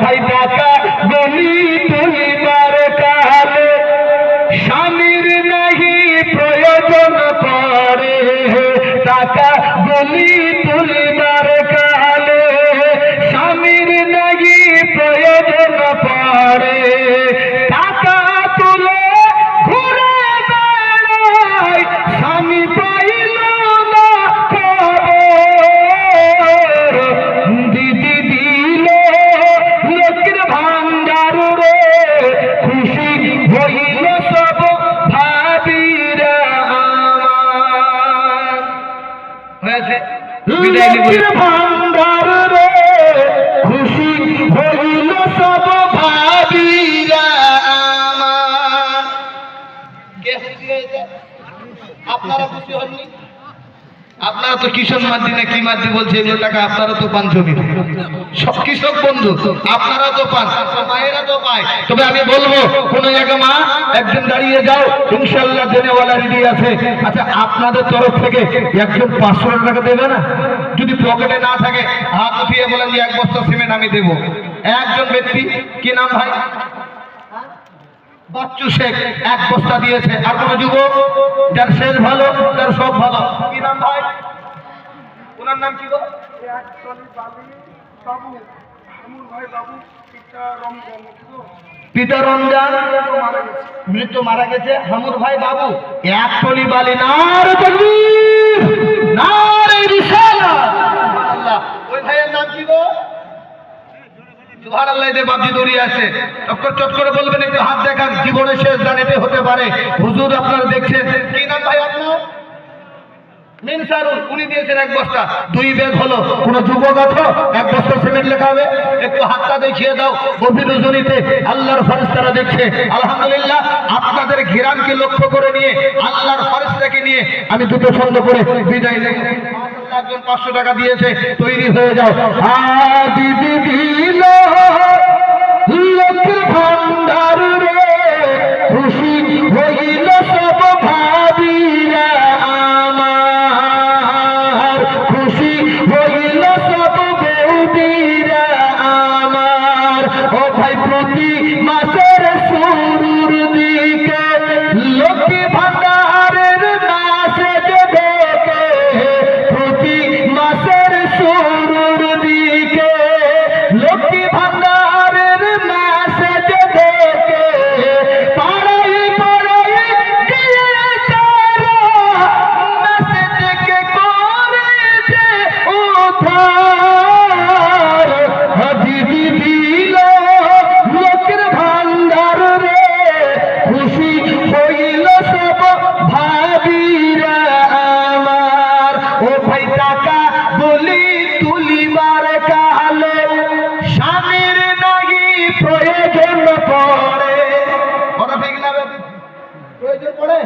ভাই বিদায় খুশি হইল সব ভাবিরা আপনারা খুশি হননি? আপনারা তো কিষণ মাদ্দি না কি মাদ্দি বলছে? এগুলো টাকা আপনারা তো পান জমিতে। সব কৃষক বন্ধু আপনারা তো পান, মায়েরা তো পায়। তবে আমি বলব, কোন জায়গায় মা একজন দাঁড়িয়ে যাও ইনশাল্লাহ দেনেওয়ালা রেডি আছে। আচ্ছা আপনাদের তরফ থেকে একজন পাঁচশো টাকা দেবে না? যদি পকেটে না থাকে, হাত উঠিয়ে বলেন যে, এক বস্তা সিমেন্ট আমি দেবো। একজন ব্যক্তি, কি নাম ভাই? বাচ্চু শেখ, এক বস্তা দিয়েছে। আর কোন যুবক? যার শেষ ভালো, তার সব ভালো। কি নাম ভাই? ওনার নাম কি গো? পিতা রমজান মৃত্যু মারা গেছে। হামুর ভাই বাবু এক টলি বালি নার তকবীর নারে আল্লাহ ওই ভাইয়ের নাম কি গো? সুবহানাল্লাহ দে বাপজি দৌড়িয়ে আসে ডক্টর চট করে বলবেন একটু হাত দেখান জীবনের শেষ দান হতে পারে। হুজুর আপনারা দেখছেন। কি নাম ভাই আপনার? আলহামদুলিল্লাহ, আপনাদের ঘিরানকে লক্ষ্য করে নিয়ে, আল্লাহর ফেরেশতাকে নিয়ে আমি দুটো ছন্দ করে বিদায় একজন পাঁচশো টাকা দিয়েছে। তৈরি হয়ে যাও। আদি ভান্ডার উদ্ধার হাজিরি দিল লোকের ভান্ডার রে। খুশি হইল আমার। ও ভাই টাকা বলি তুলিবার কালে স্বামীর নাকি প্রয়োজন পড়ে? প্রয়োজন পড়ে?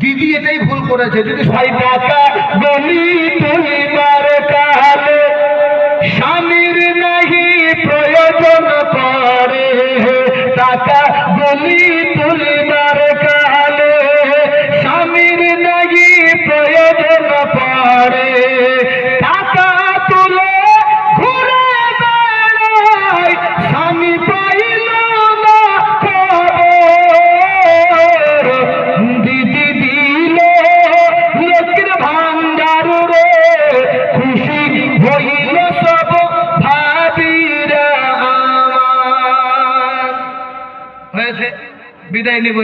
দিদি এটাই ভুল করেছে যদি ভাই বলি স্বামীর নাহি প্রয়োজন পড়ে। টাকা বলি হয়েছে। বিদায় নিব।